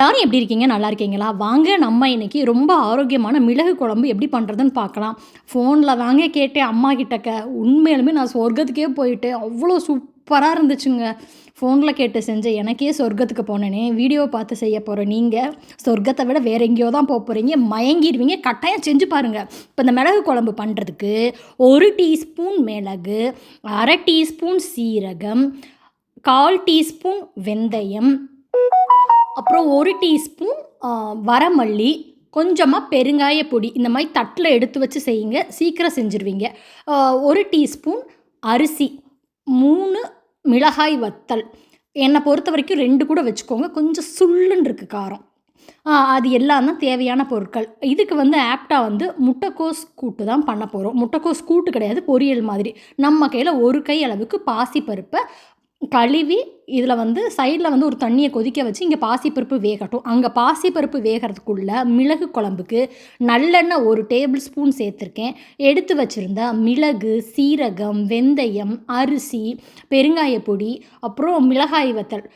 எல்லாரும் எப்படி இருக்கீங்க? நல்லா இருக்கீங்களா? வாங்க நம்ம இன்னைக்கு ரொம்ப ஆரோக்கியமான மிளகு குழம்பு எப்படி பண்ணுறதுன்னு பார்க்கலாம். ஃபோனில் வாங்க கேட்டேன் அம்மா கிட்டக்க. உண்மையிலுமே நான் சொர்க்கத்துக்கே போயிட்டு அவ்வளோ சூப்பராக இருந்துச்சுங்க. ஃபோனில் கேட்டு செஞ்ச எனக்கே சொர்க்கத்துக்கு போனேனே. வீடியோ பார்த்து செய்ய போகிறேன் நீங்கள் சொர்க்கத்தை விட வேற எங்கேயோ தான் போக போகிறீங்க மயங்கிடுவீங்க. கட்டாயம் செஞ்சு பாருங்கள் இப்போ இந்த மிளகு குழம்பு பண்ணுறதுக்கு ஒரு டீஸ்பூன் மிளகு அரை டீஸ்பூன் சீரகம் கால் டீஸ்பூன் வெந்தயம் அப்புறம் ஒரு டீஸ்பூன் வரமல்லி கொஞ்சமாக பெருங்காய பொடி இந்த மாதிரி தட்டில் எடுத்து வச்சு செய்யுங்க. சீக்கிரம் செஞ்சுருவீங்க. ஒரு டீஸ்பூன் அரிசி மூணு மிளகாய் வத்தல். என்னை பொறுத்த வரைக்கும் ரெண்டு கூட வச்சுக்கோங்க. கொஞ்சம் சுள்ளுன்னு இருக்குது காரம். அது எல்லாம் தான் தேவையான பொருட்கள். இதுக்கு வந்து ஆப்டா வந்து முட்டைக்கோஸ் கூட்டு தான் பண்ண போகிறோம் முட்டைக்கோஸ் கூட்டு கிடையாது பொரியல் மாதிரி. நம்ம கையில் ஒரு கை அளவுக்கு பாசிப்பருப்பை கழுவி இதில் வந்து சைடில் வந்து ஒரு தண்ணியை கொதிக்க வச்சு இங்கே பாசிப்பருப்பு வேகட்டும். அங்கே பாசிப்பருப்பு வேகிறதுக்குள்ளே மிளகு குழம்புக்கு நல்லெண்ணெய் ஒரு டேபிள் ஸ்பூன் சேர்த்துருக்கேன். எடுத்து வச்சுருந்த மிளகு சீரகம் வெந்தயம் அரிசி பெருங்காய பொடி அப்புறம் மிளகாய் வத்தல்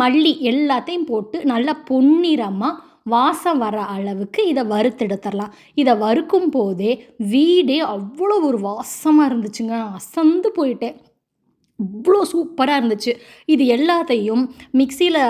மல்லி எல்லாத்தையும் போட்டு நல்லா பொன்னிறமாக வாசம் வர அளவுக்கு இதை வறுத்தெடுத்துடலாம். இதை வறுக்கும் போதே வீடே அவ்வளோ ஒரு வாசமாக இருந்துச்சுங்க. நான் அசந்து போயிட்டேன். அவ்வளோ சூப்பராக இருந்துச்சு. இது எல்லாத்தையும் மிக்சியில்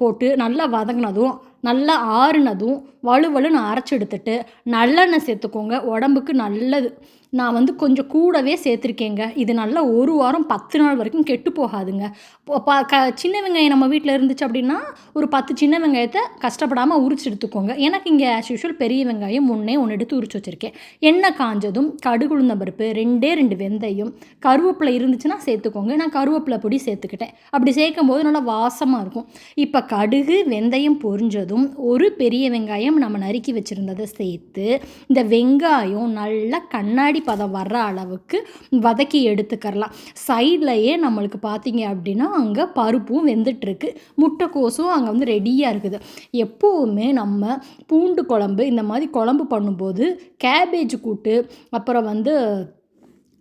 போட்டு நல்லா வதங்கினதும் நல்லா ஆறுனதும் வலுவலுன்னு அரைச்சி எடுத்துட்டு நல்லெண்ணெய் சேர்த்துக்கோங்க. உடம்புக்கு நல்லது. நான் வந்து கொஞ்சம் கூடவே சேர்த்துருக்கேங்க. இது நல்லா ஒரு வாரம் பத்து நாள் வரைக்கும் கெட்டு போகாதுங்க. ப க சின்ன வெங்காயம் நம்ம வீட்டில் இருந்துச்சு அப்படின்னா ஒரு பத்து சின்ன வெங்காயத்தை கஷ்டப்படாமல் உரிச்சு எடுத்துக்கோங்க. எனக்கு இங்கே ஆஸ் யூஷுவல் பெரிய வெங்காயம் ஒன்றே ஒன்று எடுத்து உரிச்சு வச்சுருக்கேன். எண்ணெய் காஞ்சதும் கடுகு பருப்பு ரெண்டே ரெண்டு வெந்தயம் கருவேப்பிலை இருந்துச்சுன்னா சேர்த்துக்கோங்க. நான் கருவேப்பிலை பொடி சேர்த்துக்கிட்டேன். அப்படி சேர்க்கும் போது நல்லா வாசமாக இருக்கும். இப்போ கடுகு வெந்தயம் பொரிஞ்சதும் ஒரு பெரிய வெங்காயம் நம்ம நறுக்கி வச்சுருந்ததை சேர்த்து இந்த வெங்காயம் நல்லா கண்ணாடி பதம் வர்ற அளவுக்கு வதக்கி எடுத்துக்கரலாம் சைட்லையே நம்மளுக்கு பார்த்தீங்க அப்படின்னா அங்கே பருப்பும் வெந்துட்டுருக்கு. முட்டைக்கோசும் அங்கே வந்து ரெடியாக இருக்குது. எப்போவுமே நம்ம பூண்டு குழம்பு இந்த மாதிரி குழம்பு பண்ணும்போது கேபேஜ் கூட்டு அப்புறம் வந்து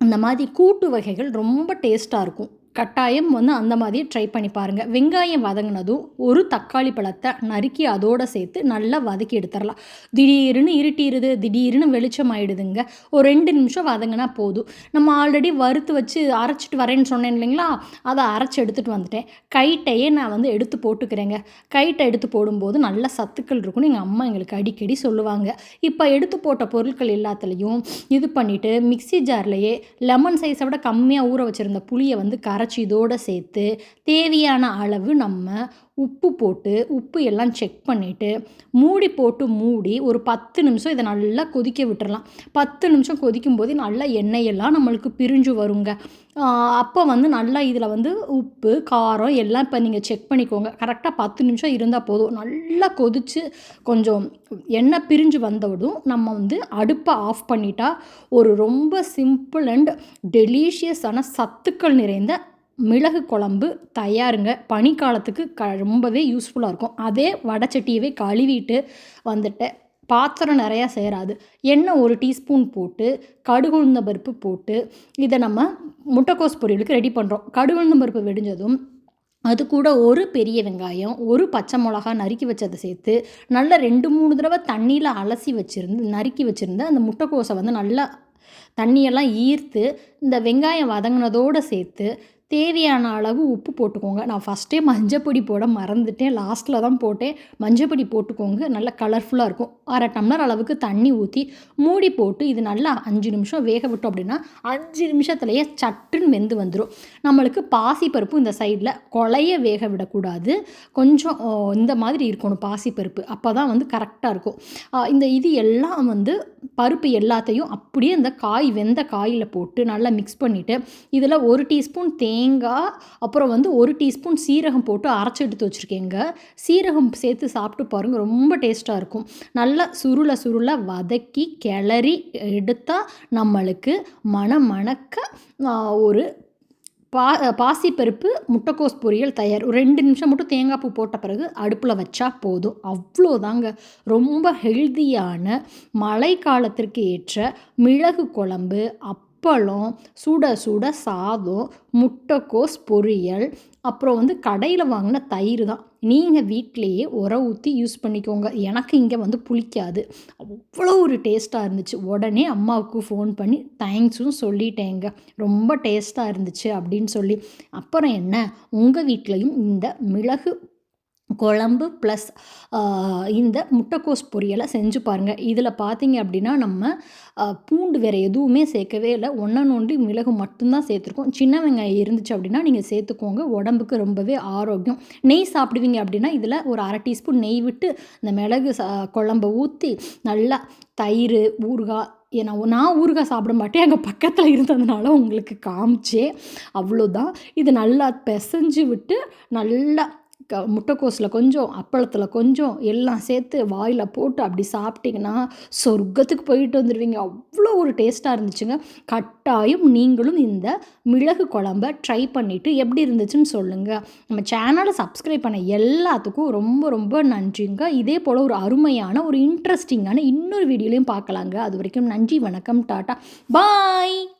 அந்த மாதிரி கூட்டு வகைகள் ரொம்ப டேஸ்ட்டாக இருக்கும். கட்டாயம் வந்து அந்த மாதிரியே ட்ரை பண்ணி பாருங்கள் வெங்காயம் வதங்கினதும் ஒரு தக்காளி பழத்தை நறுக்கி அதோடு சேர்த்து நல்லா வதக்கி எடுத்துடலாம். திடீர்னு இருட்டிடுது திடீர்னு வெளிச்சம் ஆயிடுதுங்க. ஒரு ரெண்டு நிமிஷம் வதங்கினா போதும். நம்ம ஆல்ரெடி வறுத்து வச்சு அரைச்சிட்டு வரேன்னு சொன்னேன் இல்லைங்களா? அதை அரைச்சி எடுத்துகிட்டு வந்துட்டேன். கைட்டையே நான் வந்து எடுத்து போட்டுக்கிறேங்க. கைட்டை எடுத்து போடும்போது நல்ல சத்துக்கள் இருக்கும்னு எங்கள் அம்மா எங்களுக்கு அடிக்கடி சொல்லுவாங்க. இப்போ எடுத்து போட்ட பொருட்கள் எல்லாத்துலேயும் இது பண்ணிவிட்டு மிக்ஸி ஜார்லேயே லெமன் சைஸை விட கம்மியாக ஊற வச்சுருந்த புளியை வந்து அரைச்சி இதோடு சேர்த்து தேவையான அளவு நம்ம உப்பு போட்டு உப்பு எல்லாம் செக் பண்ணிவிட்டு மூடி போட்டு மூடி ஒரு பத்து நிமிஷம் இதை நல்லா கொதிக்க விட்டுறலாம். பத்து நிமிஷம் கொதிக்கும் போது நல்லா எண்ணெயெல்லாம் நம்மளுக்கு பிரிஞ்சு வருங்க. அப்போ வந்து நல்லா இதில் வந்து உப்பு காரம் எல்லாம் இப்போ நீங்கள் செக் பண்ணிக்கோங்க. கரெக்டாக பத்து நிமிஷம் இருந்தால் போதும். நல்லா கொதித்து கொஞ்சம் எண்ணெய் பிரிஞ்சு வந்தவிடும் நம்ம வந்து அடுப்பை ஆஃப் பண்ணிட்டா ஒரு ரொம்ப சிம்பிள் அண்ட் டெலிஷியஸான சத்துக்கள் நிறைந்த மிளகு குழம்பு தயாருங்க. பனிக்காலத்துக்கு க ரொம்பவே யூஸ்ஃபுல்லாக இருக்கும். அதே வடைச்சட்டியவே கழுவிட்டு வந்துட்டு பாத்திரம் நிறையா சேராது. எண்ணெய் ஒரு டீஸ்பூன் போட்டு கடுகு உளுந்த பருப்பு போட்டு இதை நம்ம முட்டைக்கோஸ் பொரியலுக்கு ரெடி பண்ணுறோம் கடுகு உளுந்த பருப்பு வெடிஞ்சதும் அது கூட ஒரு பெரிய வெங்காயம் ஒரு பச்சை மிளகா நறுக்கி வச்சதை சேர்த்து நல்லா ரெண்டு மூணு தடவை தண்ணியில் அலசி வச்சுருந்து நறுக்கி வச்சுருந்து அந்த முட்டைக்கோஸை வந்து நல்லா தண்ணியெல்லாம் ஈர்த்து இந்த வெங்காயம் வதங்கினதோடு சேர்த்து தேவையான அளவு உப்பு போட்டுக்கோங்க. நான் ஃபஸ்ட்டே மஞ்சப்பொடி போட மறந்துட்டேன். லாஸ்ட்டில் தான் போட்டேன். மஞ்சப்பொடி போட்டுக்கோங்க. நல்லா கலர்ஃபுல்லாக இருக்கும். அரை டம்ளர் அளவுக்கு தண்ணி ஊற்றி மூடி போட்டு இது நல்லா அஞ்சு நிமிஷம் வேக விட்டோம் அப்படின்னா அஞ்சு நிமிஷத்துலேயே சட்டுன்னு வெந்து வந்துடும் நம்மளுக்கு பாசிப்பருப்பு இந்த சைடில் கொலைய வேக விடக்கூடாது. கொஞ்சம் இந்த மாதிரி இருக்கணும் பாசிப்பருப்பு. அப்போ தான் வந்து கரெக்டாக இருக்கும். இந்த இது எல்லாம் வந்து பருப்பு எல்லாத்தையும் அப்படியே இந்த காய் வெந்த காயில் போட்டு நல்லா மிக்ஸ் பண்ணிவிட்டு இதில் ஒரு டீஸ்பூன் தேங்காய் அப்புறம் வந்து ஒரு டீஸ்பூன் சீரகம் போட்டு அரைச்சி எடுத்து வச்சுருக்கேங்க. சீரகம் சேர்த்து சாப்பிட்டு பாருங்கள் ரொம்ப டேஸ்ட்டாக இருக்கும். நல்லா சுருள சுருளை வதக்கி கிளறி எடுத்தால் நம்மளுக்கு மண மணக்க ஒரு பா பாசிப்பருப்பு முட்டைக்கோஸ் பொரியல் தயார். ஒரு ரெண்டு நிமிஷம் மட்டும் தேங்காய் பூ போட்ட பிறகு அடுப்பில் வச்சா போதும். அவ்வளோதாங்க. ரொம்ப ஹெல்தியான மழை காலத்திற்கு ஏற்ற மிளகு குழம்பு அப் அப்பளம் சுட சுட சாதம் முட்டைக்கோஸ் பொரியல். அப்புறம் வந்து கடையில் வாங்கின தயிர் தான். நீங்கள் வீட்டிலையே உர ஊற்றி யூஸ் பண்ணிக்கோங்க. எனக்கு இங்கே வந்து புளிக்காது. அவ்வளோ ஒரு டேஸ்ட்டாக இருந்துச்சு. உடனே அம்மாவுக்கு ஃபோன் பண்ணி தேங்க்ஸும் சொல்லிட்டேங்க. ரொம்ப டேஸ்ட்டாக இருந்துச்சு அப்படின்னு சொல்லி. அப்புறம் என்ன? உங்கள் வீட்லேயும் இந்த மிளகு குழம்பு ப்ளஸ் இந்த முட்டைக்கோஸ் பொரியலை செஞ்சு பாருங்கள் இதில் பார்த்தீங்க அப்படின்னா நம்ம பூண்டு வேறு எதுவுமே சேர்க்கவே இல்லை. ஒன்றா நோண்டி மிளகு மட்டும்தான் சேர்த்துருக்கோம். சின்ன வெங்காயம் இருந்துச்சு அப்படின்னா நீங்கள் சேர்த்துக்கோங்க. உடம்புக்கு ரொம்பவே ஆரோக்கியம். நெய் சாப்பிடுவீங்க அப்படின்னா இதில் ஒரு அரை டீஸ்பூன் நெய் விட்டு இந்த மிளகு சா குழம்ப ஊற்றி நல்லா தயிர் ஊறுகாய் ஏன்னா நான் ஊறுகாய் சாப்பிட மாட்டேன். எங்கள் பக்கத்தில் இருந்ததுனால உங்களுக்கு காமிச்சே. அவ்வளோதான் இது நல்லா பிசைஞ்சு விட்டு நல்லா க முட்டைக்கோஸில் கொஞ்சம் அப்பளத்தில் கொஞ்சம் எல்லாம் சேர்த்து வாயில் போட்டு அப்படி சாப்பிட்டிங்கன்னா சொர்க்கத்துக்கு போயிட்டு வந்துடுவீங்க அவ்வளோ ஒரு டேஸ்ட்டாக இருந்துச்சுங்க. கட்டாயம் நீங்களும் இந்த மிளகு குழம்ப ட்ரை பண்ணிவிட்டு எப்படி இருந்துச்சுன்னு சொல்லுங்கள் நம்ம சேனலை சப்ஸ்கிரைப் பண்ண எல்லாத்துக்கும் ரொம்ப ரொம்ப நன்றிங்க. இதே போல் ஒரு அருமையான ஒரு இன்ட்ரெஸ்டிங்கான இன்னொரு வீடியோலையும் பார்க்கலாங்க. அது வரைக்கும் நன்றி வணக்கம் டாட்டா. பாய்!